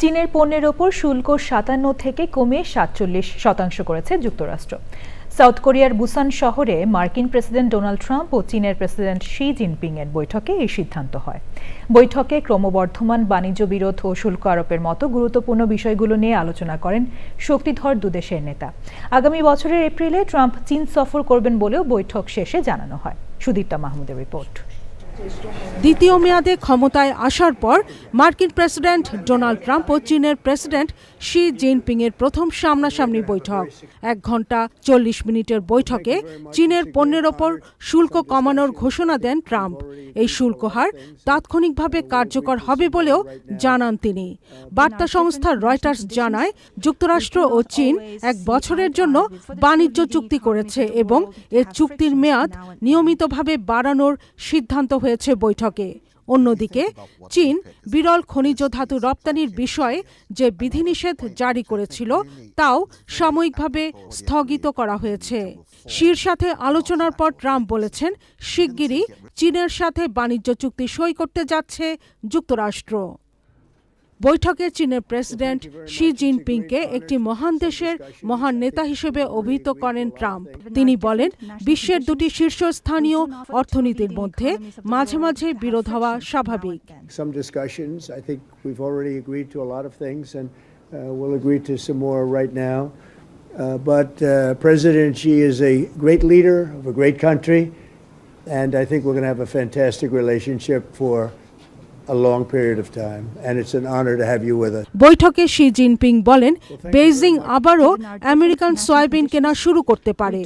চীনের পণ্যের ওপর শুল্ক সাতান্ন থেকে কমে সাতচল্লিশ শতাংশ করেছে যুক্তরাষ্ট্র। সাউথ কোরিয়ার বুসান শহরে মার্কিন প্রেসিডেন্ট ডোনাল্ড ট্রাম্প ও চীনের প্রেসিডেন্ট শি জিনপিং এর বৈঠকে এই সিদ্ধান্ত হয়। বৈঠকে ক্রমবর্ধমান বাণিজ্য বিরোধ ও শুল্ক আরোপের মতো গুরুত্বপূর্ণ বিষয়গুলো নিয়ে আলোচনা করেন শক্তিধর দুদেশের নেতা। আগামী বছরের এপ্রিলে ট্রাম্প চীন সফর করবেন বলেও বৈঠক শেষে জানানো হয়। সুদীপ্তা মাহমুদের রিপোর্ট। দ্বিতীয় মেয়াদে ক্ষমতায় আসার পর মার্কিন প্রেসিডেন্ট ডোনাল্ড ট্রাম্প ও চীনের প্রেসিডেন্ট শি জিনপিং এর প্রথম সামনাসামনি বৈঠক। এক ঘণ্টা চল্লিশ মিনিটের বৈঠকে চীনের পণ্যের ওপর শুল্ক কমানোর ঘোষণা দেন ট্রাম্প। এই শুল্ক হার তাৎক্ষণিকভাবে কার্যকর হবে বলেও জানান তিনি। বার্তা সংস্থা রয়টার্স জানায়, যুক্তরাষ্ট্র ও চীন এক বছরের জন্য বাণিজ্য চুক্তি করেছে এবং এ চুক্তির মেয়াদ নিয়মিতভাবে বাড়ানোর সিদ্ধান্ত হয়েছে। বৈঠকে। অন্যদিকে, চীন বিরল খনিজ ধাতু রপ্তানির বিষয়ে যে বিধিনিষেধ জারি করেছিল, তাও সাময়িকভাবে স্থগিত করা হয়েছে। শির সাথে আলোচনার পর ট্রাম্প বলেছেন, শিগগিরই চীনের সাথে বাণিজ্য চুক্তি সই করতে যাচ্ছে যুক্তরাষ্ট্র। বৈঠকে চীনের প্রেসিডেন্ট শি জিনপিংকে একটি মহান দেশের মহান নেতা হিসেবে অভিহিত করেন ট্রাম্প তিনি বলেন বিশ্বের দুটি শীর্ষস্থানীয় অর্থনীতির মধ্যে মাঝে মাঝে বিরোধ হওয়া স্বাভাবিক uh. Uh, but uh, President Xi is a great leader of a great country, and I think we're going to have a fantastic relationship for a long period of time. And it's an honor to have you with us. বৈঠকে Xi Jinping বলেন Beijing আবারও American soybean কেনা শুরু করতে পারে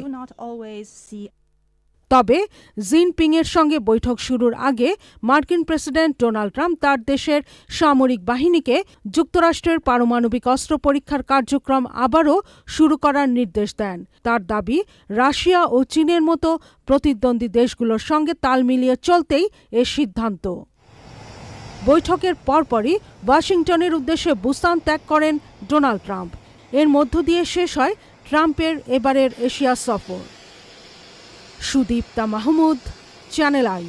তবে Jinping এর সঙ্গে বৈঠক শুরুর আগে মার্কিন প্রেসিডেন্ট ডোনাল্ড ট্রাম্প তার দেশের সামরিক বাহিনীকে যুক্তরাষ্ট্রের পারমাণবিক অস্ত্র পরীক্ষার কার্যক্রম আবারও শুরু করার নির্দেশ দেন তার দাবি রাশিয়া ও চীনের মতো প্রতিদ্বন্দ্বী দেশগুলোর সঙ্গে তাল মিলিয়ে চলতেই এ সিদ্ধান্ত বৈঠকের পরপরই ওয়াশিংটনের উদ্দেশ্যে বুস্তান ত্যাগ করেন ডোনাল্ড ট্রাম্প। এর মধ্য দিয়ে শেষ হয় ট্রাম্পের এবারের এশিয়া সফর। Sudipta Mahmud, channel I.